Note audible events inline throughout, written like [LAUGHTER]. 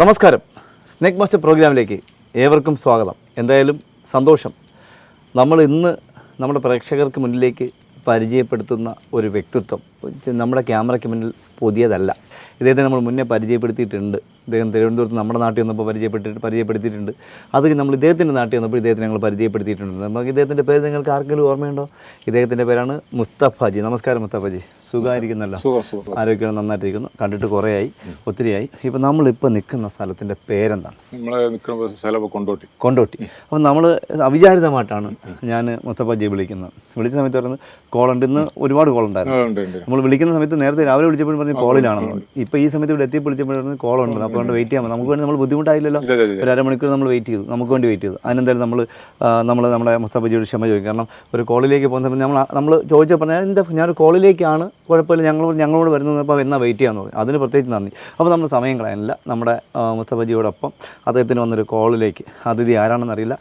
നമസ്കാരം. Snake master പ്രോഗ്രാമിലേക്ക് ഏവർക്കും സ്വാഗതം. എന്തായാലും സന്തോഷം. നമ്മൾ ഇന്ന് നമ്മുടെ പ്രേക്ഷകർക്ക് മുന്നിലേക്ക് പരിചയപ്പെടുത്തുന്ന ഒരു വ്യക്തിത്വം. നമ്മുടെ ക്യാമറയ്ക്ക് മുന്നിൽ പുതിയതല്ല. ഇദ്ദേഹത്തെ നമ്മൾ മുന്നേ പരിചയപ്പെടുത്തിയിട്ടുണ്ട്. ഇദ്ദേഹം തിരുവനന്തപുരത്ത് നമ്മുടെ നാട്ടിൽ വന്നപ്പോൾ പരിചയപ്പെട്ടിട്ട് പരിചയപ്പെടുത്തിയിട്ടുണ്ട്. അത് നമ്മൾ ഇദ്ദേഹത്തിന്റെ നാട്ടിൽ വന്നപ്പോൾ ഇദ്ദേഹത്തിന് ഞങ്ങൾ പരിചയപ്പെടുത്തിയിട്ടുണ്ട്. നമുക്ക് ഇദ്ദേഹത്തിന്റെ പേര് നിങ്ങൾക്ക് ആർക്കെങ്കിലും ഓർമ്മയുണ്ടോ? ഇദ്ദേഹത്തിന്റെ പേരാണ് മുസ്തഫാജി. നമസ്കാരം മുസ്തഫാജി. സുഖമായിരിക്കുന്നല്ലോ? സുഖം സുഖം ആരോഗ്യം നന്നായിട്ടിരിക്കുന്നു. കണ്ടിട്ട് കുറേയായി ഒത്തിരിയായി. ഇപ്പം നമ്മളിപ്പോൾ നിൽക്കുന്ന സ്ഥലത്തിന്റെ പേരെന്താണ്? നമ്മൾ നിൽക്കുന്ന സ്ഥലം കൊണ്ടോട്ടി. കൊണ്ടോട്ടി. അപ്പം നമ്മൾ അവിചാരിതമായിട്ടാണ് ഞാൻ മുസ്തഫാജിയെ വിളിക്കുന്നത്. വിളിച്ച സമയത്ത് പറയുന്നത് കോളുണ്ട് ഇന്ന് ഒരുപാട് കോളുണ്ടായിരുന്നു. നമ്മൾ വിളിക്കുന്ന സമയത്ത് നേരത്തെ രാവിലെ വിളിച്ചപ്പോഴും പറഞ്ഞു കോളിലാണെന്ന്. ഇപ്പം ഇപ്പോൾ ഈ സമയത്ത് ഇവിടെ എത്തിയപ്പോൾ വിളിച്ചപ്പോഴും പറഞ്ഞ് കോളുണ്ട് കൊണ്ട് വെയിറ്റ് ചെയ്യാൻ നമുക്ക് വേണ്ടി നമ്മൾ ബുദ്ധിമുട്ടായില്ലല്ലോ. ഒരു അരമണിക്കൂർ നമ്മൾ വെയിറ്റ് ചെയ്തു. നമുക്ക് വേണ്ടി വെയിറ്റ് ചെയ്തു. അതിനെന്തായാലും നമ്മൾ നമ്മൾ നമ്മുടെ മുസ്തഫജിയോട് ക്ഷമ ചോദിക്കും. കാരണം ഒരു കോളിലേക്ക് പോകുന്ന സമയത്ത് നമ്മൾ നമ്മൾ ചോദിച്ചാൽ പറഞ്ഞാൽ എന്റെ ഞാനൊരു കോളിലേക്കാണ് കുഴപ്പമില്ല ഞങ്ങൾ ഞങ്ങളോട് വരുന്നത് അപ്പോൾ എന്നാൽ വെയിറ്റ് ചെയ്യാമെന്ന് പറഞ്ഞു. അതിന് പ്രത്യേകിച്ച് നന്ദി. അപ്പോൾ നമ്മൾ സമയം കളയാനില്ല. നമ്മുടെ മുസ്തഫജിയോടൊപ്പം അദ്ദേഹത്തിന് വന്നൊരു കോളിലേക്ക് അതിഥി ആരാണെന്ന് അറിയില്ല.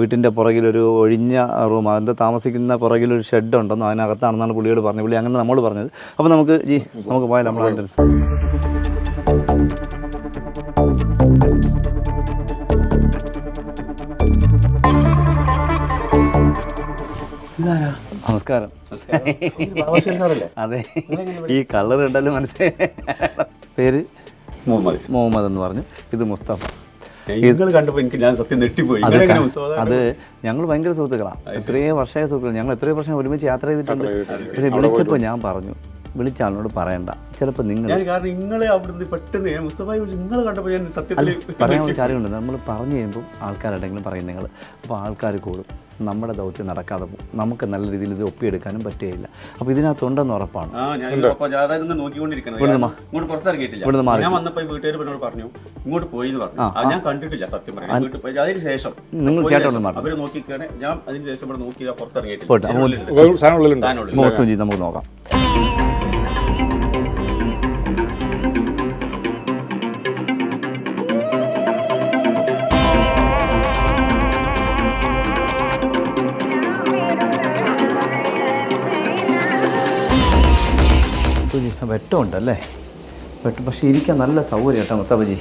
വീട്ടിന്റെ പുറകിലൊരു ഒഴിഞ്ഞ റൂം അതിന്റെ താമസിക്കുന്ന പുറകിലൊരു ഷെഡ് ഉണ്ടെന്ന് അതിനകത്താണെന്നാണ് പുള്ളിയോട് പറഞ്ഞത്. പുള്ളി അങ്ങനെ നമ്മൾ പറഞ്ഞത്. അപ്പോൾ നമുക്ക് ജി നമുക്ക് പോയാൽ നമ്മൾ നമസ്കാരം. [LAUGHS] അതെ. ഈ കളർ ഉണ്ടല്ലോ മനസ്സിലായി. പേര്? മുഹമ്മദ്. മുഹമ്മദ് എന്ന് പറഞ്ഞു. ഇത് മുസ്തഫ. നിങ്ങൾ കണ്ടപ്പോൾ എനിക്ക് ഞാൻ സത്യം നെട്ടിപ്പോയി അത് ഞങ്ങൾ ഭയങ്കര സുഹൃത്തുക്കളാണ് എത്രയോ വർഷമായ സുഹൃത്തുക്കൾ ഞങ്ങൾ എത്രയോ വർഷം ഒരുമിച്ച് യാത്ര ചെയ്തിട്ടുണ്ട്. പക്ഷേ വിളിച്ചപ്പോൾ ഞാൻ പറഞ്ഞു വിളിച്ച ആളിനോട് പറയണ്ട. ചിലപ്പോൾ നിങ്ങൾ പറയാനുള്ള കാരണം നിങ്ങളെ അവിടുന്ന് പെട്ടെന്ന് ഞാൻ മുസ്തഫായി നിങ്ങൾ കണ്ടപ്പോൾ ഞാൻ സത്യത്തിൽ പറയാൻ ഒരു കാര്യമുണ്ട്. നമ്മൾ പറഞ്ഞു കഴിയുമ്പോൾ ആൾക്കാരുണ്ടെങ്കിലും പറയും നിങ്ങൾ അപ്പോൾ ആൾക്കാർ കൂടും. നമ്മുടെ ദൗത്യം നടക്കാതെ പോകും നമുക്ക് നല്ല രീതിയിൽ ഇത് ഒപ്പിയെടുക്കാനും പറ്റുകയില്ല. അപ്പോൾ ഇതിനകത്തുണ്ടെന്ന് ഉറപ്പാണ്? ഞാൻ ഇവിടുന്ന് മാറി. പറഞ്ഞു ഇങ്ങോട്ട് പോയി എന്ന് പറഞ്ഞു ഞാൻ കണ്ടിട്ടില്ല സത്യം പറയാം. വീട്ടിൽ പോയി. അതിന് ശേഷം നിങ്ങൾ ചേട്ടൻ. അവർ നോക്കിക്കാണ്. ഞാൻ അതിന് ശേഷം ഇവിടെ നോക്കി പുറത്തിറങ്ങിയിട്ടില്ല. നമുക്ക് നോക്കാം. സുജി വെട്ടമുണ്ടല്ലേ? വെട്ടം പക്ഷേ ഇരിക്കാൻ നല്ല സൗകര്യം കേട്ടോ മുത്തപ്പജി.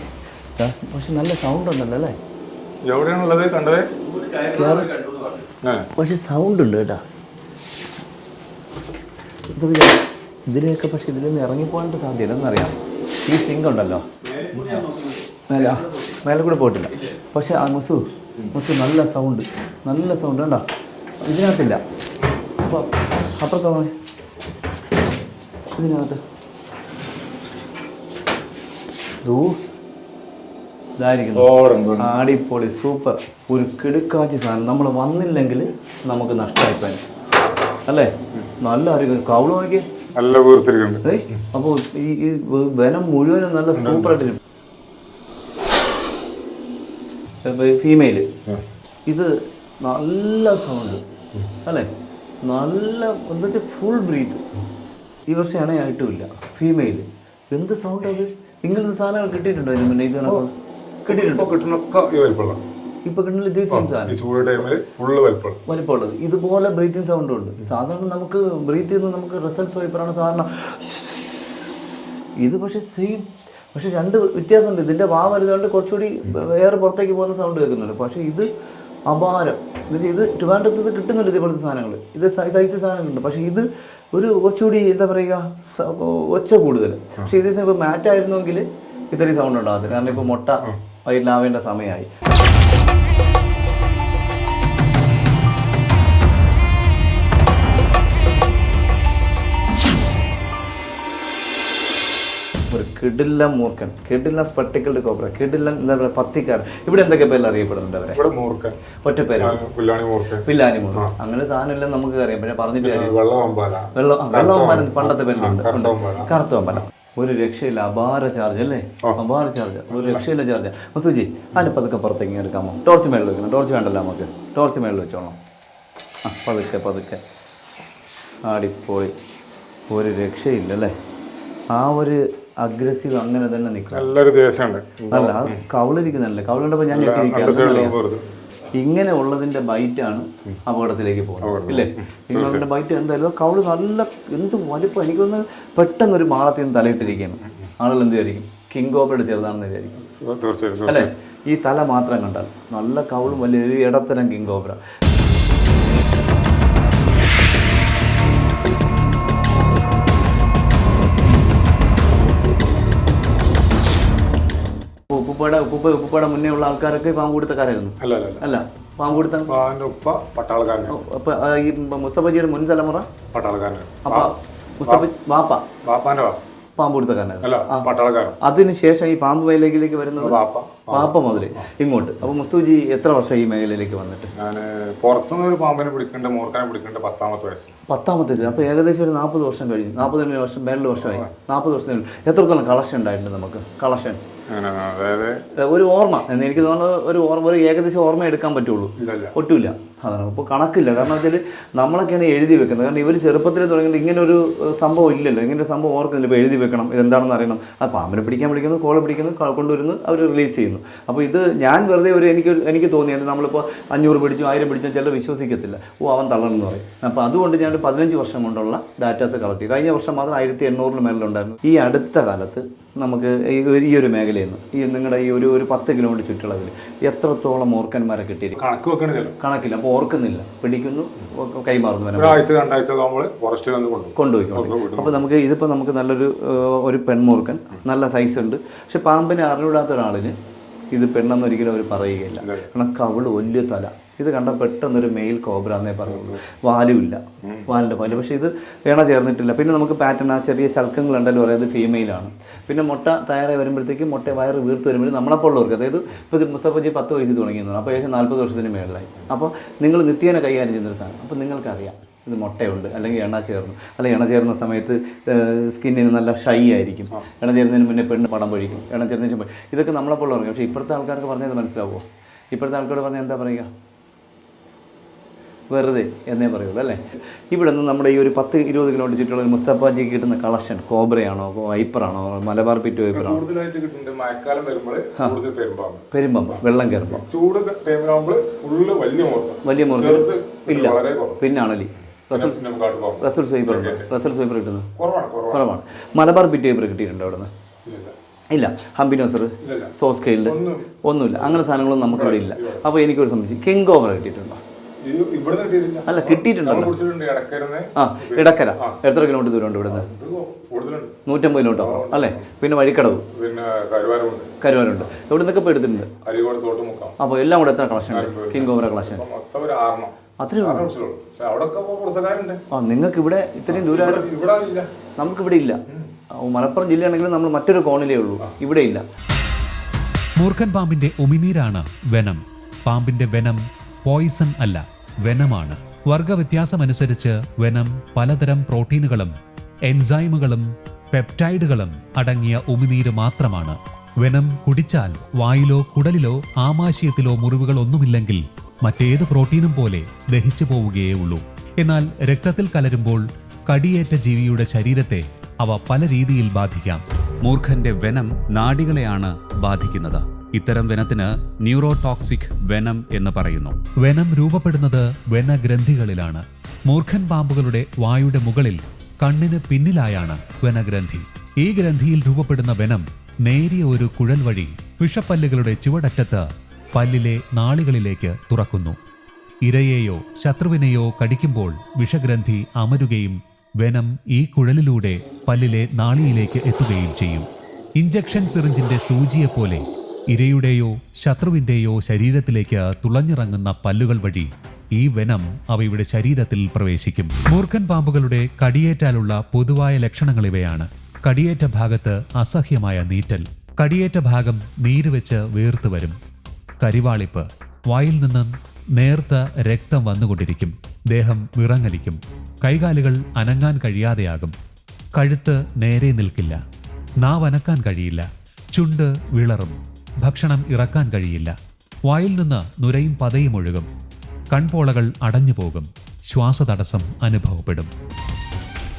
പക്ഷെ നല്ല സൗണ്ട് ഉണ്ടല്ലോ അല്ലേ? എവിടെയാണുള്ളത് കണ്ടത്? പക്ഷെ സൗണ്ട് ഉണ്ട് കേട്ടോ. ഇത് ഇതിലേക്ക് പക്ഷെ ഇതിൽ നിന്ന് ഇറങ്ങിപ്പോകാനായിട്ട് സാധ്യത എന്നറിയാം ഈ സിങ്ക് ഉണ്ടല്ലോ. മേലെ മേലെ കൂടെ പോയിട്ടില്ല. പക്ഷെ ആ മുസു മുസു നല്ല സൗണ്ട് നല്ല സൗണ്ട് കേട്ടോ ഇതിനകത്തില്ല. അപ്പോൾ അപ്പുറത്തോ. ഇതിനകത്ത്. ആടിപ്പൊളി സൂപ്പർ. ഒരു കിടുക്കാച്ചി സാധനം. നമ്മൾ വന്നില്ലെങ്കിൽ നമുക്ക് നഷ്ടമായി പോയി. അല്ലേ? നല്ല ആരോഗ്യം കവൾ നോക്കി നല്ല വീർത്തിരിക്കുന്നുണ്ട് അപ്പോൾ ഈ ഈ വനം മുഴുവനും നല്ല സൂപ്പറായിട്ട് ഫീമെയിൽ ഇത് നല്ല സൗണ്ട് അല്ലേ? നല്ല എന്താ ഫുൾ ബ്രീത്ത് ഈ വർഷം അണ ആയിട്ടുമില്ല. ഫീമെയിൽ എന്ത് സൗണ്ട് അത്? ഇങ്ങനത്തെ സാധനങ്ങൾ കിട്ടിയിട്ടുണ്ടോ ഇതിന് മുന്നേ ഇത്? കിട്ടിയിട്ടുണ്ടോ? ഇപ്പൊ കിട്ടുന്ന ഇതേ സെയിം സാധനം. വലിപ്പമുള്ളത്. ഇതുപോലെ ബ്രീത്തിങ് സൗണ്ടും ഉണ്ട്. സാധാരണ നമുക്ക് ബ്രീത്ത് ചെയ്യുന്ന നമുക്ക് റിസൾട്ട് വൈപ്പറാണ് സാധാരണ ഇത് പക്ഷേ സെയിം പക്ഷെ രണ്ട് വ്യത്യാസമുണ്ട്. ഇതിന്റെ വാ വലുതുകൊണ്ട് കുറച്ചുകൂടി വേറെ പുറത്തേക്ക് പോകുന്ന സൗണ്ട് കേൾക്കുന്നുണ്ട്. പക്ഷേ ഇത് അപാരം. എന്നുവെച്ചാൽ ഇത് ട്രിവാൻഡ്രത്ത് ഇത് കിട്ടുന്നുണ്ട് ഇതേപോലത്തെ സാധനങ്ങൾ ഇത് സൈസ് സൈസ് സാധനങ്ങളുണ്ട്. പക്ഷേ ഇത് ഒരു കുറച്ചുകൂടി എന്താ പറയുക ഒച്ച കൂടുതൽ പക്ഷേ ഇതേ സമയം ഇപ്പോൾ മാറ്റ് ആയിരുന്നെങ്കിൽ ഇത്രയും സൗണ്ട് ഉണ്ടാകത്തില്ല. കാരണം ഇപ്പോൾ മുട്ട വൈകിട്ടാവേണ്ട സമയമായി. ഒരു കിടില്ല മൂർഖൻ കിടില്ല സ്പെട്ടിക്കൽഡ് കോബ്ര കിടില്ല എന്താ പറയുക പത്തിക്കാരൻ. ഇവിടെ എന്തൊക്കെ പേരിൽ അറിയപ്പെടുന്നുണ്ട് അവരെ? ഒറ്റ പേര്. ആ, പുല്ലാണി മൂർക്കൻ പില്ലാനി മൂർഖൻ. അങ്ങനെ സാധനമെല്ലാം നമുക്ക് അറിയാം പിന്നെ പറഞ്ഞിട്ട് വെള്ളവമ്പാലൻ പണ്ടത്തെ പേരിലുണ്ട് കറുത്ത ഉണ്ട്. വമ്പാല. കറുത്ത ഒരു രക്ഷയില്ല. അപാര ചാർജ് അല്ലേ? അപാര ചാർജ്. ഒരു രക്ഷയില്ല ചാർജ്. മസൂജി അതിന് പതുക്കെ പുറത്തേക്ക് എടുക്കാമോ? ടോർച്ച് മേളിൽ വെക്കണം. ടോർച്ച് വേണ്ടല്ലോ നമുക്ക്? ടോർച്ച് മേളിൽ വെച്ചോളാം. ആ പതുക്കെ പതുക്കെ. ആടിപ്പോയി. ഒരു രക്ഷയില്ല അല്ലേ ആ ഒരു അഗ്രസീവ് അങ്ങനെ തന്നെ നിൽക്കും. നല്ലൊരു ദേശമുണ്ട് അല്ല കവളിരിക്കുന്നല്ലേ കൗളുണ്ടപ്പോൾ ഞാൻ ഇങ്ങനെ ഉള്ളതിന്റെ ബൈറ്റാണ് അപകടത്തിലേക്ക് പോകുന്നത്. ഇല്ലേ? ഇങ്ങനെ ബൈറ്റ് എന്തായാലും കവൾ നല്ല എന്ത് വലിപ്പം. എനിക്കൊന്ന് പെട്ടെന്ന് ഒരു മാളത്തിൽ നിന്ന് തലയിട്ടിരിക്കുകയാണ്. ആളുകൾ എന്ത് വിചാരിക്കും? കിങ് കോബ്രയുടെ ചെറുതാണെന്ന് വിചാരിക്കും. അല്ലേ? ഈ തല മാത്രം കണ്ടാൽ നല്ല കൗളും വലിയ ഒരു ഇടത്തരം കിങ് കോബ്ര ഉപ്പുപ്പയുടെ ഉപ്പ ഉപ്പുപ്പയുടെ മുന്നേ ഉള്ള ആൾക്കാരൊക്കെ പാമ്പുകൂടുത്തക്കാരായിരുന്നു. അല്ല അല്ല അല്ല. പാമ്പുകൂടുത്ത? അപ്പൊ ഉപ്പ പട്ടാളക്കാരനാണ്. അപ്പൊ ഈ മുസ്തഫജിയുടെ മുൻ തലമുറ? പട്ടാളക്കാരനാണ്. അപ്പൊ മുസ്തഫ വാപ്പ? ബാപ്പാന്റെ അല്ല പട്ടാളക്കാരൻ. അതിനുശേഷം ഈ പാമ്പ് മേഖലയിലേക്ക് വരുന്നത് പാപ്പ മുതൽ. മുതൽ ഇങ്ങോട്ട്. അപ്പൊ മുസ്തുജി എത്ര വർഷം ഈ മേഖലയിലേക്ക് വന്നിട്ട്? പുറത്തുനിന്ന് ഒരു പാമ്പിനെ പിടിക്കേണ്ട മൂർഖനെ പിടിക്കേണ്ട പത്താമത്തെ വയസ്സിൽ. പത്താമത്തെ വയസ്സ് അപ്പോൾ ഏകദേശം ഒരു നാൽപ്പത് വർഷം കഴിഞ്ഞു. നാൽപ്പത് വർഷം മേളിൽ വർഷമായി. നാൽപ്പത് വർഷം എത്രത്തോളം കളക്ഷൻ ഉണ്ടായിട്ടുണ്ട് നമുക്ക്? കളക്ഷൻ. അതായത് ഒരു ഓർമ്മ എനിക്ക് തോന്നുന്നത് ഒരു ഓർമ്മ ഒരു ഏകദേശം ഓർമ്മ എടുക്കാൻ പറ്റുള്ളൂ. ഒട്ടുമില്ല. അതാണ്. ഇപ്പോൾ കണക്കില്ല. കാരണം വെച്ചാൽ നമ്മളൊക്കെയാണ് എഴുതി വെക്കുന്നത്. കാരണം ഇവർ ചെറുപ്പത്തിൽ തുടങ്ങിയിട്ട് ഇങ്ങനെ ഒരു സംഭവം ഇല്ലല്ലോ. ഇങ്ങനെ ഒരു സംഭവം ഓർക്കുന്നില്ല. ഇപ്പോൾ എഴുതി വെക്കണം. ഇതെന്താണെന്ന് അറിയണം. ആ പാമ്പിനെ പിടിക്കാൻ വിളിക്കുന്നു കോളെ പിടിക്കുന്നു കൊണ്ടുവരുന്നു അവർ റിലീസ് ചെയ്യുന്നു. അപ്പോൾ ഇത് ഞാൻ വെറുതെ ഒരു എനിക്ക് എനിക്ക് തോന്നിയത് നമ്മളിപ്പോൾ അഞ്ഞൂറ് പിടിച്ചു ആയിരം പിടിച്ചാൽ ചിലർ വിശ്വസിക്കത്തില്ല. ഓ അവൻ തള്ളണമെന്ന് പറയും. അപ്പോൾ അതുകൊണ്ട് ഞാൻ ഒരു പതിനഞ്ച് വർഷം കൊണ്ടുള്ള ഡാറ്റാസ് കളക്ട് ചെയ്തു. കഴിഞ്ഞ വർഷം മാത്രം ആയിരത്തി എണ്ണൂറിന് മേലുണ്ടായിരുന്നു ഈ അടുത്ത കാലത്ത് നമുക്ക് ഈ ഒരു- ഈ ഒരു മേഖലയിൽ നിന്ന് ഈ നിങ്ങളുടെ ഈ ഒരു ഒരു പത്ത് കിലോമീറ്റർ ചുറ്റളവിൽ എത്രത്തോളം ഓർക്കന്മാരെ കിട്ടിയിരിക്കും? കണക്ക് വെക്കണമല്ലോ കണക്കില്ല. അപ്പോൾ ഓർക്കുന്നില്ല. പിടിക്കുന്നു കൈമാറുന്നു ഒരാഴ്ച രണ്ടാഴ്ച നമ്മൾ ഫോറസ്റ്റിൽ കൊണ്ടുപോയി അപ്പോൾ നമുക്ക് ഇതിപ്പോ നമുക്ക് നല്ലൊരു ഒരു പെൺമൂർക്കൻ നല്ല സൈസ് ഉണ്ട്. പക്ഷെ പാമ്പിനെ അറിഞ്ഞൂടാത്ത ഒരാളിന് ഇത് പെണ്ണെന്നൊരിക്കലും അവർ പറയുകയില്ല. കാരണം കവിൾ വലിയ തല. ഇത് കണ്ട പെട്ടെന്നൊരു മെയിൽ കോബ്ര എന്നേ പറയുള്ളൂ വാലുമില്ല വാലിന്റെ പാൽ പക്ഷേ ഇത് വേണ ചേർന്നിട്ടില്ല. പിന്നെ നമുക്ക് പാറ്റേൺ ആ ചെറിയ ശൽക്കങ്ങളുണ്ടല്ലോ പറയുന്നത് ഫീമെയിലാണ് പിന്നെ മുട്ട തയ്യാറായി വരുമ്പോഴത്തേക്കും മുട്ട വയറ് വീർത്ത് വരുമ്പോൾ നമ്മളെപ്പോഴുള്ളവർക്ക് അതായത് ഇപ്പോൾ മുസ്തഫജി പത്ത് വയസ്സിൽ തുടങ്ങിയെന്നാണ് അപ്പോൾ ഏകദേശം നാൽപ്പത് വർഷത്തിന് മേളിലായി. അപ്പോൾ നിങ്ങൾ നിത്യേന കൈകാര്യം ചെയ്യുന്നൊരു സാധനം. അപ്പോൾ നിങ്ങൾക്കറിയാം ഇത് മുട്ടയുണ്ട് അല്ലെങ്കിൽ എണ്ണ ചേർന്നു. അല്ലെങ്കിൽ എണ്ണ ചേർന്ന സമയത്ത് സ്കിന്നിന് നല്ല ഷൈ ആയിരിക്കും. എണ്ണ ചേർന്നതിന് മുന്നേ പെണ്ണ് പടം പൊഴിക്കും. എണ്ണ ചേർന്നതിന് ഇതൊക്കെ നമ്മളെപ്പോൾ പറയും പക്ഷേ ഇപ്പോഴത്തെ ആൾക്കാർക്ക് പറഞ്ഞത് മനസ്സിലാവുമോ? ഇപ്പോഴത്തെ ആൾക്കാരോട് പറഞ്ഞാൽ എന്താ പറയുക? വെറുതെ എന്നേ പറയുള്ളൂ അല്ലേ? ഇവിടെ നിന്ന് നമ്മുടെ ഈ ഒരു പത്ത് ഇരുപത് കിലോമീറ്റർ ചുറ്റുള്ള മുസ്തഫാജി കിട്ടുന്ന കളക്ഷൻ കോബ്രയാണോ വൈപ്പറാണോ മലബാർ പിറ്റ് വൈപ്പറാണോ കൂടുതലായിട്ട് മഴക്കാലം വരുമ്പോൾ പെരുമ്പാമ്പ്. പെരുമ്പം വെള്ളം കയറുമ്പോൾ. ചൂട് വലിയ വലിയ മുറുക്ക് ഇല്ല പിന്നാണല്ലേ? റസൾസ് വൈപ്പർ റസൽ സ്വൈപ്പർ ഉണ്ട്? റസൽ സ്വൈപ്പർ കിട്ടുന്നത് കുറവാണ് മലബാർ പിറ്റ് വൈപ്പർ കിട്ടിയിട്ടുണ്ട് അവിടെ നിന്ന് ഇല്ല. ഹംബിനോസർ സോസ്കെയിൽഡ് ഒന്നും ഒന്നുമില്ല. അങ്ങനെ സാധനങ്ങളൊന്നും നമുക്കിവിടെ ഇല്ല. അപ്പോൾ എനിക്കൊരു സംബന്ധിച്ച് കിങ് ഓവർ കിട്ടിയിട്ടുണ്ടോ? അല്ല കിട്ടിയിട്ടുണ്ടല്ലോ. ആ ഇടക്കര. എത്ര കിലോമീറ്റർ ദൂരമുണ്ട് ഇവിടുന്ന്? നൂറ്റമ്പത് കിലോമീറ്റർ അല്ലേ? പിന്നെ വഴിക്കടവ്. കരുവാരുണ്ട് എവിടെ നിന്നൊക്കെ ഇപ്പോൾ എടുത്തിട്ടുണ്ട് അപ്പോൾ എല്ലാം കൂടെ എത്ര കളക്ഷൻ ഉണ്ട്? കിങ് ഓവറ കളക്ഷൻ പുറത്തുകാരുണ്ട് ആ നിങ്ങൾക്ക് ഇവിടെ ഇത്രയും ദൂരം ഇവിടെ ഇല്ല. നമുക്കിവിടെ ഇല്ല. മലപ്പുറം ജില്ലയാണെങ്കിലും നമ്മൾ മറ്റൊരു കോണിലേ ഉള്ളൂ. ഇവിടെ ഇല്ല. മൂർഖൻ പാമ്പിന്റെ ഉമിനീരാണ് വെനം. പാമ്പിന്റെ വെനം പോയിസൺ അല്ല വെനമാണ്. വർഗവ്യത്യാസമനുസരിച്ച് വെനം പലതരം പ്രോട്ടീനുകളും എൻസൈമുകളും പെപ്റ്റൈഡുകളും അടങ്ങിയ ഉമിനീര് മാത്രമാണ്. വെനം കുടിച്ചാൽ വായിലോ കുടലിലോ ആമാശയത്തിലോ മുറിവുകൾ ഒന്നുമില്ലെങ്കിൽ മറ്റേത് പ്രോട്ടീനും പോലെ ദഹിച്ചു പോവുകയേ ഉള്ളൂ എന്നാൽ രക്തത്തിൽ കലരുമ്പോൾ കടിയേറ്റ ജീവിയുടെ ശരീരത്തെ അവ പല രീതിയിൽ ബാധിക്കാം. മൂർഖന്റെ വെനം നാടികളെയാണ് ബാധിക്കുന്നത്. ഇത്തരം വെനത്തിന് ന്യൂറോടോക്സിക് വെനം എന്ന് പറയുന്നു. വെനം രൂപപ്പെടുന്നത് വെനഗ്രന്ഥികളിലാണ്. മൂർഖൻ പാമ്പുകളുടെ വായുടെ മുകളിൽ കണ്ണിന് പിന്നിലായാണ് വെനഗ്രന്ഥി. ഈ ഗ്രന്ഥിയിൽ രൂപപ്പെടുന്ന വെനം നേരിയ ഒരു കുഴൽ വഴി വിഷപ്പല്ലുകളുടെ ചുവടറ്റത്ത് പല്ലിലെ നാളികളിലേക്ക് തുറക്കുന്നു. ഇരയെയോ ശത്രുവിനെയോ കടിക്കുമ്പോൾ വിഷഗ്രന്ഥി അമരുകയും വെനം ഈ കുഴലിലൂടെ പല്ലിലെ നാളിയിലേക്ക് എത്തുകയും ചെയ്യും. ഇഞ്ചക്ഷൻ സിറിഞ്ചിന്റെ സൂചിയെപ്പോലെ ഇരയുടെയോ ശത്രുവിന്റെയോ ശരീരത്തിലേക്ക് തുളഞ്ഞിറങ്ങുന്ന പല്ലുകൾ വഴി ഈ വെനം അവയുടെ ശരീരത്തിൽ പ്രവേശിക്കും. മൂർഖൻ പാമ്പുകളുടെ കടിയേറ്റാലുള്ള പൊതുവായ ലക്ഷണങ്ങൾ ഇവയാണ്. കടിയേറ്റ ഭാഗത്ത് അസഹ്യമായ നീറ്റൽ. കടിയേറ്റ ഭാഗം നീര് വെച്ച് വീർത്തു വരും. കരിവാളിപ്പ്. വായിൽ നിന്നും നേർത്ത രക്തം വന്നുകൊണ്ടിരിക്കും. ദേഹം വിറങ്ങലിക്കും. കൈകാലുകൾ അനങ്ങാൻ കഴിയാതെയാകും. കഴുത്ത് നേരെ നിൽക്കില്ല. നാവനക്കാൻ കഴിയില്ല. ചുണ്ട് വിളറും. ഭക്ഷണം ഇറക്കാൻ കഴിയില്ല. വായിൽ നിന്ന് നുരയും പതയും ഒഴുകും. കൺപോളകൾ അടഞ്ഞു പോകും ശ്വാസതടസ്സം അനുഭവപ്പെടും.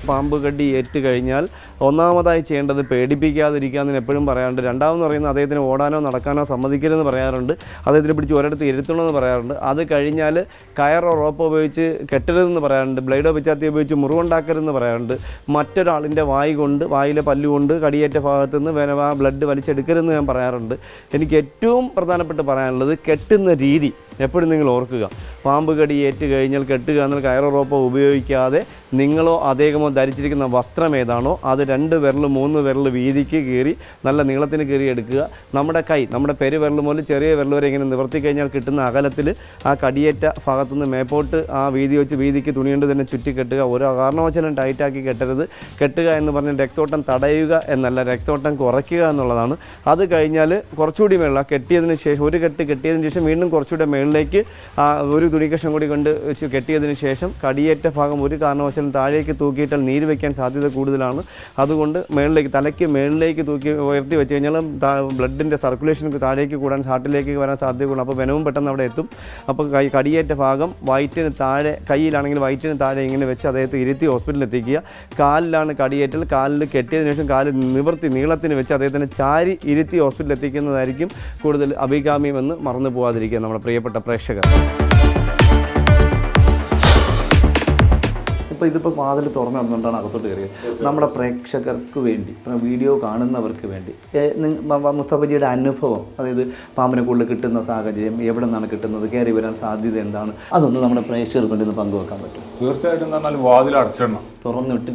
പാമ്പ് കടി ഏറ്റ് കഴിഞ്ഞാൽ ഒന്നാമതായി ചെയ്യേണ്ടത് പേടിപ്പിക്കാതിരിക്കുക എന്ന് എപ്പോഴും പറയാറുണ്ട്. രണ്ടാമെന്ന് പറയുന്നത് അദ്ദേഹത്തിന് ഓടാനോ നടക്കാനോ സമ്മതിക്കരുതെന്ന് പറയാറുണ്ട്. അദ്ദേഹത്തിന് പിടിച്ച് ഒരിടത്ത് ഇരുത്തണമെന്ന് പറയാറുണ്ട്. അത് കഴിഞ്ഞാൽ കയറോ റോപ്പോ ഉപയോഗിച്ച് കെട്ടരുതെന്ന് പറയാറുണ്ട്. ബ്ലേഡോ പിച്ചാത്തി ഉപയോഗിച്ച് മുറിവുണ്ടാക്കരുതെന്ന് പറയാറുണ്ട്. മറ്റൊരാളിന്റെ വായി കൊണ്ട് വായിലെ പല്ലുകൊണ്ട് കടിയേറ്റ ഭാഗത്തു നിന്ന് ആ ബ്ലഡ് വലിച്ചെടുക്കരുതെന്ന് ഞാൻ പറയാറുണ്ട്. എനിക്ക് ഏറ്റവും പ്രധാനപ്പെട്ട് പറയാനുള്ളത് കെട്ടുന്ന രീതി എപ്പോഴും നിങ്ങൾ ഓർക്കുക. പാമ്പ് കടി ഏറ്റ് കഴിഞ്ഞാൽ കെട്ടുക എന്നാൽ കയറോ റോപ്പോ ഉപയോഗിക്കാതെ നിങ്ങളോ അദ്ദേഹമോ ധരിച്ചിരിക്കുന്ന വസ്ത്രം ഏതാണോ അത് രണ്ട് വിരൽ മൂന്ന് വിരൽ വീതിക്ക് കീറി നല്ല നീളത്തിന് കീറി എടുക്കുക. നമ്മുടെ കൈ നമ്മുടെ പെരുവിരൽ മുതൽ ചെറിയ വിരൽ വരെ ഇങ്ങനെ നിവർത്തി കഴിഞ്ഞാൽ കിട്ടുന്ന അകലത്തിൽ ആ കടിയേറ്റ ഭാഗത്തുനിന്ന് മേപ്പോട്ട് ആ വീതി വെച്ച് വീതിക്ക് തുണി കൊണ്ട് തന്നെ ചുറ്റി കെട്ടുക. ഒരു കാരണവശാലും ടൈറ്റാക്കി കെട്ടരുത്. കെട്ടുക എന്ന് പറഞ്ഞാൽ രക്തോട്ടം തടയുക എന്നല്ല രക്തോട്ടം കുറയ്ക്കുക എന്നുള്ളതാണ്. അത് കഴിഞ്ഞാൽ കുറച്ചുകൂടി മേളിൽ കെട്ടിയതിന് ശേഷം ഒരു കെട്ട് കെട്ടിയതിന് ശേഷം വീണ്ടും കുറച്ചുകൂടി മേളിലേക്ക് ഒരു തുണിക്കഷം കൂടി കൊണ്ട് വെച്ച് കെട്ടിയതിന് ശേഷം കടിയേറ്റ ഭാഗം ഒരു കാരണവശാലും താഴേക്ക് തൂക്കിയിട്ടാൽ നീര് വയ്ക്കാൻ സാധ്യത കൂടുതലാണ്. അതുകൊണ്ട് മേളിലേക്ക് തലയ്ക്ക് മേളിലേക്ക് തൂക്കി ഉയർത്തി വെച്ച് കഴിഞ്ഞാൽ ബ്ലഡിന്റെ സർക്കുലേഷൻ താഴേക്ക് കൂടാൻ ഹാർട്ടിലേക്ക് വരാൻ സാധ്യത കൂടും അപ്പോൾ വെനവും പെട്ടെന്ന് അവിടെ എത്തും. അപ്പോൾ കൈ കടിയേറ്റ ഭാഗം വയറ്റിന് താഴെ കയ്യിലാണെങ്കിൽ വയറ്റിന് താഴെ ഇങ്ങനെ വെച്ച് അദ്ദേഹത്തെ ഇരുത്തി ഹോസ്പിറ്റലിൽ എത്തിക്കുക. കാലിലാണ് കടിയേറ്റൽ. കാലിൽ കെട്ടിയതിനു ശേഷം കാൽ നിവർത്തി നീളത്തിന് വെച്ച് അദ്ദേഹത്തിനെ ചാരി ഇരുത്തി ഹോസ്പിറ്റലിൽ എത്തിക്കുന്നതായിരിക്കും കൂടുതൽ അഭികാമ്യമെന്ന് മറന്നു പോകാതിരിക്കുക നമ്മുടെ പ്രിയപ്പെട്ട പ്രേക്ഷകർ. ഇപ്പോൾ ഇതിപ്പോൾ വാതിൽ തുറന്നു നടന്നുകൊണ്ടാണ് അകത്തോട്ട് കയറിയത്. നമ്മുടെ പ്രേക്ഷകർക്ക് വേണ്ടി വീഡിയോ കാണുന്നവർക്ക് വേണ്ടി. മുസ്തഫജിയുടെ അനുഭവം അതായത് പാമ്പിനെ കൂടുതൽ കിട്ടുന്ന സാഹചര്യം എവിടെ നിന്നാണ് കിട്ടുന്നത് കയറി വരാൻ സാധ്യത എന്താണ് അതൊന്ന് നമ്മുടെ പ്രേക്ഷകർക്ക് വേണ്ടി ഒന്ന് പങ്കുവെക്കാൻ പറ്റും തീർച്ചയായിട്ടും എന്ന് പറഞ്ഞാൽ വാതിൽ അടച്ചിടണം. തുറന്നിട്ട്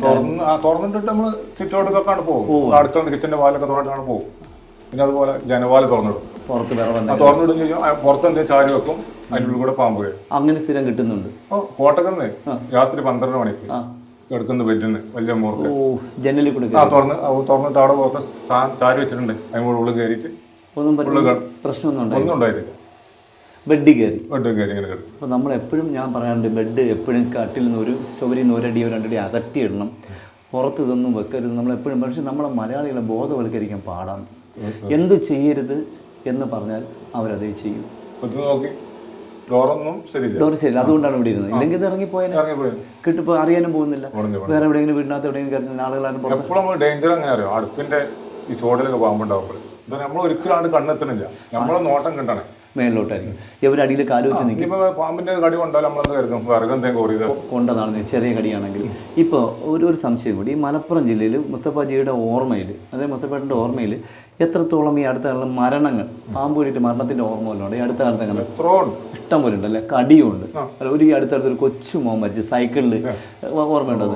തുറന്നിട്ടിട്ട് നമ്മൾ സിറ്റ് ഔട്ടിലേക്കാണ് പോകും. അടുത്തുള്ള കിച്ചന്റെ വാലൊക്കെ തുറന്നിട്ടാണ് പോകും. പിന്നെ അതുപോലെ ജനവാൽ തുറന്നിടും. പുറത്ത് തുറന്നിടും പുറത്ത് എന്തെങ്കിലും ചാരി വെക്കും. അതിനുള്ളിൽ കൂടെ പാമ്പ് കയറും അങ്ങനെ സ്ഥിരം കിട്ടുന്നുണ്ട്. കോട്ടകം കോട്ടക്കന്ന് രാത്രി പന്ത്രണ്ട് മണിക്ക് കിടക്കുന്ന ബെഡിന് വലിയ മൂർക്ക്. ഓ ജനലിൽ കൂടെ ആ തുറന്ന് തുറന്നിട്ട് അവിടെ പുറത്ത് ചാരി വെച്ചിട്ടുണ്ട്. അതിനുള്ള ഉള്ളിൽ കയറിയിട്ട് ഒന്നും പ്രശ്നമൊന്നും ഒന്നും ഉണ്ടായിട്ടില്ല. ബെഡിൽ കയറി. ബെഡ് കയറി ഇങ്ങനെ കിടക്കും. അപ്പോൾ നമ്മൾ എപ്പോഴും ഞാൻ പറയാറുണ്ട് ബെഡ് എപ്പോഴും കാട്ടിൽ നിന്ന് ഒരു ചുവരിൽ നിന്ന് ഒരടിയോ രണ്ടടി അകറ്റിയിടണം പുറത്ത് ഇതൊന്നും വെക്കരുത്. നമ്മൾ എപ്പോഴും പക്ഷെ നമ്മളെ മലയാളികളെ ബോധവൽക്കരിക്കാൻ പാടാണ്. എന്ത് ചെയ്യരുത് എന്ന് പറഞ്ഞാൽ അവരതേ ചെയ്യും. നോക്കി. ഡോറൊന്നും ശരിയില്ല. ഡോർ ശരി അതുകൊണ്ടാണ് ഇവിടെ ഇരുന്നത്. ഇല്ലെങ്കിൽ ഇറങ്ങി ഇറങ്ങിപ്പോയാൽ കിട്ടിപ്പോ കിട്ടിപ്പോൾ അറിയാനും പോകുന്നില്ല. വേറെ എവിടെയെങ്കിലും വീടിനകത്ത് എവിടെയെങ്കിലും ആളുകളാരും പുറത്ത് എപ്പോഴും നമ്മൾ ഡേഞ്ചർ എങ്ങനെ അറിയോ അടുപ്പിന്റെ ഈ ചോടിലൊക്കെ പാമ്പുണ്ടാവുമ്പോൾ ഇത് നമ്മൾ ഒരിക്കലും ആണ്ട് കണ്ണെത്തണില്ല. നമ്മളെ നോട്ടം കിട്ടണേ. മേളിലോട്ടായിരിക്കും. അടിയിൽ കാൽ വെച്ച് നിൽക്കും ഇനിയിപ്പോ പാമ്പിന്റെ കടി കൊണ്ടാലും നമ്മളെന്ത് കരുതും? വിറകെന്തെങ്കിലും കൊണ്ടതാണ് ചെറിയ കടിയാണെങ്കിൽ ഇപ്പോൾ ഒരു ഒരു സംശയം കൂടി. ഈ മലപ്പുറം ജില്ലയിൽ മുസ്തഫാജിയുടെ ഓർമ്മയിൽ അതായത് മുസ്തഫേട്ടന്റെ ഓർമ്മയിൽ എത്രത്തോളം ഈ അടുത്ത കാലം മരണങ്ങൾ പാമ്പ് കൂടിയിട്ട് മരണത്തിന്റെ ഓർമ്മ വല്ലതുകൊണ്ട് ഈ അടുത്ത കാലത്ത് എത്രയോ ഇഷ്ടം പോലെ ഉണ്ട് അല്ലെ? കടിയുണ്ട് അല്ല, ഒരു അടുത്തടുത്ത് ഒരു കൊച്ചു മോൻ മരിച്ചു സൈക്കിളിൽ ഓർമ്മയുണ്ടത്.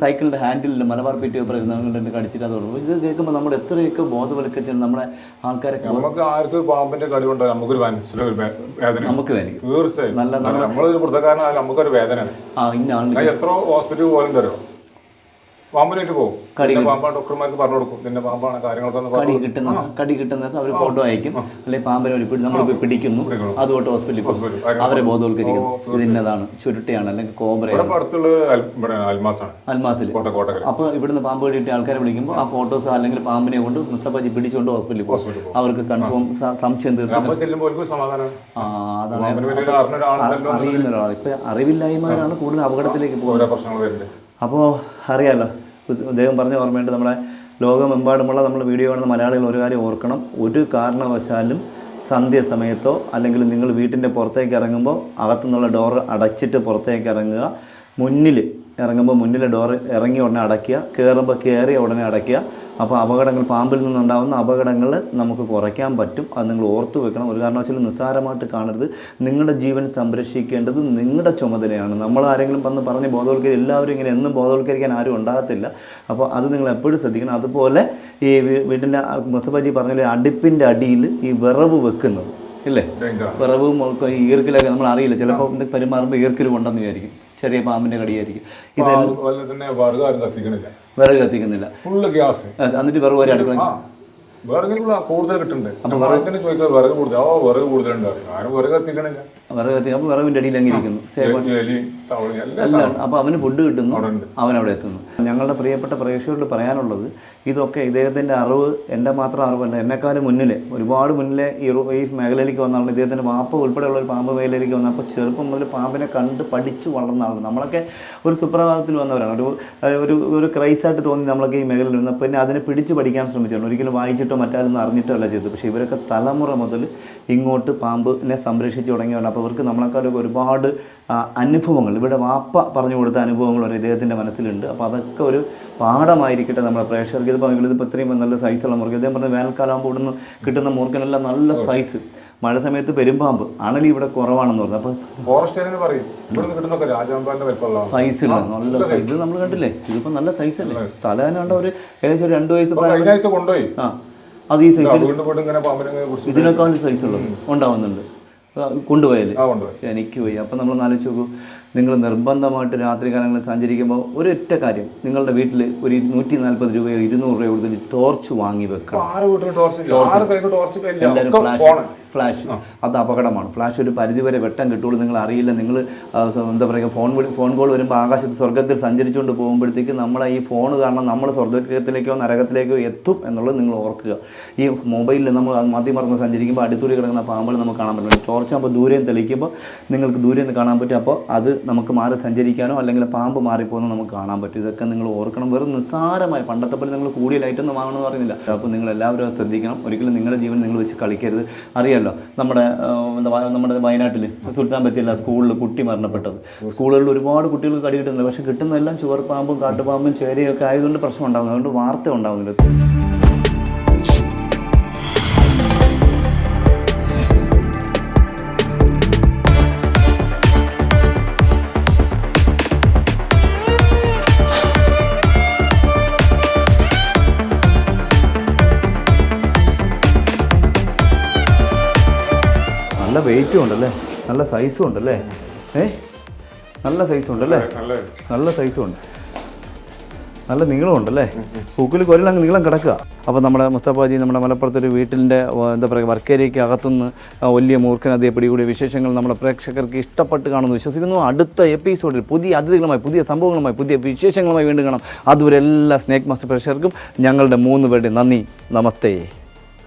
സൈക്കിളിന്റെ ഹാൻഡിലിൽ മലബാർ പി ടി ഇരുന്നുകൊണ്ട് കടിച്ചിട്ട് അത് ഇത് കേൾക്കുമ്പോൾ നമ്മുടെ എത്രയൊക്കെ ബോധവൽക്കരിച്ചാണ് നമ്മുടെ ആൾക്കാരെ നമുക്ക് ആർക്ക് പാമ്പിന്റെ കടി കൊണ്ട് നമുക്കൊരു വേദന. നമുക്ക് തീർച്ചയായും. നല്ല നമ്മളൊരു വൃദ്ധക്കാരനായാലും നമുക്കൊരു വേദനയാണ്. ആ ഇന്നാണ് എത്ര ഹോസ്പിറ്റലിൽ പോലും തരും പോകും പാമ്പാണ് ഡോക്ടർമാർക്ക് പറഞ്ഞു കൊടുക്കും. പിന്നെ പാമ്പാണ് കാര്യങ്ങളൊക്കെ കടി കിട്ടുന്ന കടി കിട്ടുന്നത് അവർ ഫോട്ടോ അയക്കും. അല്ലെങ്കിൽ പാമ്പിനെ ഒരു നമ്മൾ പിടിക്കുന്നു. അതുകൊണ്ട് ഹോസ്പിറ്റലിൽ അവരെ ബോധവൽക്കരിക്കും ഇത് ഇന്നതാണ് ചുരുട്ടയാണ്. അല്ലെങ്കിൽ കോബ്രയാണ്. അപ്പൊ അടുത്തുള്ള അൽ- അൽമാസാണ്. അൽമാസിൽ. അപ്പോൾ ഇവിടുന്ന് പാമ്പ് കടിയിട്ട് ആൾക്കാരെ വിളിക്കുമ്പോൾ ആ ഫോട്ടോസ് അല്ലെങ്കിൽ പാമ്പിനെ കൊണ്ട് മുസ്തഫാജി പിടിച്ചുകൊണ്ട് ഹോസ്പിറ്റലിൽ പോകും. അവർക്ക് കൺഫേം സംശയം തീർക്കും അറിവില്ലായ്മയാണ് കൂടുതൽ അപകടത്തിലേക്ക് പോകുന്നത്. അപ്പോൾ അറിയാലോ. അദ്ദേഹം പറഞ്ഞ ഓർമ്മയുണ്ട് നമ്മളെ ലോകമെമ്പാടുമുള്ള നമ്മൾ വീഡിയോ കാണുന്ന മലയാളികൾ ഒരു കാര്യം ഓർക്കണം. ഒരു കാരണവശാലും സന്ധ്യ സമയത്തോ അല്ലെങ്കിൽ നിങ്ങൾ വീട്ടിന്റെ പുറത്തേക്ക് ഇറങ്ങുമ്പോൾ അകത്തുനിന്നുള്ള ഡോർ അടച്ചിട്ട് പുറത്തേക്ക് ഇറങ്ങുക. മുന്നിൽ ഇറങ്ങുമ്പോൾ മുന്നിലെ ഡോർ ഇറങ്ങി ഉടനെ അടയ്ക്കുക. കയറുമ്പോൾ കയറിയ ഉടനെ അടയ്ക്കുക. അപ്പോൾ അപകടങ്ങൾ പാമ്പിൽ നിന്നുണ്ടാകുന്ന അപകടങ്ങൾ നമുക്ക് കുറയ്ക്കാൻ പറ്റും. അത് നിങ്ങൾ ഓർത്തു വെക്കണം. ഒരു കാരണവശാലും നിസ്സാരമായിട്ട് കാണരുത്. നിങ്ങളുടെ ജീവൻ സംരക്ഷിക്കേണ്ടത് നിങ്ങളുടെ ചുമതലയാണ്. നമ്മൾ ആരെങ്കിലും വന്ന് പറഞ്ഞ് ബോധവൽക്കരിക്കുക എല്ലാവരും ഇങ്ങനെ എന്നും ബോധവൽക്കരിക്കാൻ ആരും ഉണ്ടാകത്തില്ല. അപ്പോൾ അത് നിങ്ങൾ എപ്പോഴും ശ്രദ്ധിക്കണം. അതുപോലെ ഈ വീട്ടിന്റെ മുസ്തഫാജി പറഞ്ഞ അടുപ്പിന്റെ അടിയിൽ ഈ വിറവ് വെക്കുന്നത്. ഇല്ലേ? വിറവും ഈ ഈർക്കിലൊക്കെ നമ്മൾ അറിയില്ല? ചിലപ്പോൾ പെരുമാറുമ്പോൾ ഈർക്കിലും ഉണ്ടെന്ന് വിചാരിക്കും. ചെറിയ പാമ്പിന്റെ കടിയായിരിക്കും. ഇത് വിറക് കത്തിക്കുന്നില്ല. Full gas. എന്നിട്ട് വിറക് വരെ അടുക്കള വിറകിനുള്ള കൂടുതൽ കിട്ടുന്നുണ്ട് അപ്പൊ വിറകിന് ചോദിക്കുക വിറക് കൂടുതൽ. ഓ വിറക് കൂടുതലുണ്ട് പറയും. ആരും വിറക് എത്തിക്കണില്ല വിറക് കത്തി അപ്പോൾ വിറവിന്റെ അടിയിൽ അങ്ങ് ഇരിക്കുന്നു. സേവ എലി തവളി എല്ലാം എല്ലാം അപ്പോൾ അവന് ഫുഡ് കിട്ടുന്നു. അവൻ അവിടെ എത്തുന്നു. ഞങ്ങളുടെ പ്രിയപ്പെട്ട പ്രേക്ഷകരോട് പറയാനുള്ളത് ഇതൊക്കെ ഇദ്ദേഹത്തിന്റെ അറിവ് എന്റെ മാത്രം അറിവല്ല എന്നെക്കാളും മുന്നിലെ ഒരുപാട് മുന്നിലെ ഈ ഈ മേഖലയിലേക്ക് വന്ന ആളാണ് ഇദ്ദേഹത്തിന്റെ വാപ്പ ഉൾപ്പെടെയുള്ള ഒരു പാമ്പ് മേഖലയിലേക്ക് വന്ന അപ്പോൾ ചെറുപ്പം മുതൽ പാമ്പിനെ കണ്ട് പഠിച്ചു വളർന്ന ആളാണ്. നമ്മളൊക്കെ ഒരു സുപ്രഭാതത്തിൽ വന്നവരാണ്. ഒരു ഒരു ക്രൈസ് ആയിട്ട് തോന്നി നമ്മളൊക്കെ ഈ മേഖലയിൽ നിന്ന്. പിന്നെ അതിനെ പിടിച്ച് പഠിക്കാൻ ശ്രമിച്ചു ഒരിക്കലും വായിച്ചിട്ടോ മറ്റാരൊന്നും അറിഞ്ഞിട്ടോ അല്ല ചെയ്തത്. പക്ഷേ ഇവരൊക്കെ തലമുറ മുതൽ ഇങ്ങോട്ട് പാമ്പിനെ സംരക്ഷിച്ച് തുടങ്ങിയവരാണ്. അപ്പോൾ അവർക്ക് നമ്മളെക്കാളൊക്കെ ഒരുപാട് അനുഭവങ്ങൾ. ഇവിടെ വാപ്പ പറഞ്ഞു കൊടുത്ത അനുഭവങ്ങൾ ഒരു ഇദ്ദേഹത്തിന്റെ മനസ്സിലുണ്ട്. അപ്പോൾ അതൊക്കെ ഒരു പാഠമായിരിക്കട്ടെ നമ്മുടെ പ്രേക്ഷകർക്ക്. ഇതിപ്പോൾ ഇതിപ്പോൾ ഇത്രയും നല്ല സൈസുള്ള മുറുകൻ ഇദ്ദേഹം പറഞ്ഞ വേനൽക്കാലമാകുമ്പോൾ ഇവിടുന്ന് കിട്ടുന്ന മുറുക്കനെല്ലാം നല്ല സൈസ് മഴ സമയത്ത് പെരുമ്പാമ്പ്. അണലി ഇവിടെ കുറവാണെന്ന് പറഞ്ഞു. അപ്പോൾ ഫോറസ്റ്റ് പറയും. സൈസുള്ള നല്ല സൈസ് നമ്മൾ കണ്ടില്ലേ? ഇതിപ്പോൾ നല്ല സൈസ് അല്ലേ? തല തന്നെ കണ്ട ഒരു ഏകദേശം രണ്ട് വയസ്സ് കൊണ്ടുപോയി. ആ. അത് ഈ സൈസ് ഇതിനേക്കാളും സൈസ് ഉള്ളത് ഉണ്ടാവുന്നുണ്ട്. ആ, കൊണ്ടുപോയാൽ. ആ കൊണ്ടുപോയി. എനിക്ക് പോയി അപ്പം നമ്മൾ ആലോചിച്ച് നോക്കൂ നിങ്ങൾ നിർബന്ധമായിട്ട് രാത്രി കാലങ്ങളിൽ സഞ്ചരിക്കുമ്പോൾ ഒരൊറ്റ കാര്യം നിങ്ങളുടെ വീട്ടിൽ ഒരു നൂറ്റി നാൽപ്പത് രൂപയോ ഇരുന്നൂറ് രൂപയോ കൊടുത്തിട്ട് ടോർച്ച് വാങ്ങി വെക്കണം. എല്ലാവരും ഫ്ലാഷ്. അത് അപകടമാണ്. ഫ്ലാഷ് ഒരു പരിധിവരെ വെട്ടം കിട്ടുള്ളൂ. നിങ്ങൾ അറിയില്ല. നിങ്ങൾ എന്താ പറയുക ഫോൺ വിളി ഫോൺ കോൾ വരുമ്പോൾ ആകാശത്ത് സ്വർഗത്തിൽ സഞ്ചരിച്ചുകൊണ്ട് പോകുമ്പോഴത്തേക്ക് നമ്മളെ ഈ ഫോൺ കാരണം നമ്മൾ സ്വർഗത്തിലേക്കോ നരകത്തിലേക്കോ എത്തും എന്നുള്ളത് നിങ്ങൾ ഓർക്കുക. ഈ മൊബൈലിൽ നമ്മൾ മതിമറന്ന് സഞ്ചരിക്കുമ്പോൾ അടുത്തൂരി കിടക്കുന്ന പാമ്പുകൾ നമുക്ക് കാണാൻ പറ്റും. ടോർച്ച് ആകുമ്പോൾ ദൂരം തെളിക്കുമ്പോൾ നിങ്ങൾക്ക് ദൂരെ നിന്ന് കാണാൻ പറ്റും. അപ്പോൾ അത് നമുക്ക് മാറി സഞ്ചരിക്കാനോ അല്ലെങ്കിൽ പാമ്പ് മാറിപ്പോകുന്നോ നമുക്ക് കാണാൻ പറ്റും. ഇതൊക്കെ നിങ്ങൾ ഓർക്കണം. വെറും നിസ്സാരമായി. പണ്ടത്തെ പോലെ നിങ്ങൾ കൂടിയ ലൈറ്റൊന്നും വാങ്ങണമെന്ന് പറയുന്നില്ല അപ്പോൾ നിങ്ങൾ എല്ലാവരും ശ്രദ്ധിക്കണം. ഒരിക്കലും നിങ്ങളുടെ ജീവൻ നിങ്ങൾ വെച്ച് കളിക്കരുത്. അറിയാമല്ലോ നമ്മുടെ നമ്മുടെ വയനാട്ടിൽ സുൽത്താൻ പറ്റിയല്ല സ്കൂളിൽ കുട്ടി മരണപ്പെട്ടത്. സ്കൂളുകളിൽ ഒരുപാട് കുട്ടികൾ കടി കിട്ടുന്നുണ്ട്. പക്ഷേ കിട്ടുന്നതെല്ലാം ചുവർപ്പാമ്പും കാട്ടുപാമ്പും ചേരയൊക്കെ ആയതുകൊണ്ട് പ്രശ്നം ഉണ്ടാകുന്നത് അതുകൊണ്ട് വാർത്ത ഉണ്ടാകുന്നില്ല നല്ല വെയിറ്റും ഉണ്ടല്ലേ? നല്ല സൈസും ഉണ്ടല്ലേ? ഏ? നല്ല സൈസും ഉണ്ടല്ലേ? നല്ല സൈസും ഉണ്ട്. നല്ല നീളം ഉണ്ടല്ലേ? പൂക്കിൽ കൊല്ലം അങ്ങ് നീളം കിടക്കുക. അപ്പോൾ നമ്മുടെ മുസ്തഫാജി നമ്മുടെ മലപ്പുറത്തൊരു വീട്ടിന്റെ എന്താ പറയുക വർക്കേരിയയ്ക്ക് അകത്തുനിന്ന് വലിയ മൂർഖൻ അതേ പിടികൂടിയ വിശേഷങ്ങൾ നമ്മുടെ പ്രേക്ഷകർക്ക് ഇഷ്ടപ്പെട്ട് കാണുമെന്ന് വിശ്വസിക്കുന്നു. അടുത്ത എപ്പിസോഡിൽ പുതിയ അതിഥികളുമായി പുതിയ സംഭവങ്ങളുമായി പുതിയ വിശേഷങ്ങളുമായി വീണ്ടും കാണാം. അതുവരെ എല്ലാ സ്നേക് മാസ്റ്റർ പ്രേക്ഷകർക്കും ഞങ്ങളുടെ മൂന്ന് പേരുടെ നന്ദി. നമസ്തേ.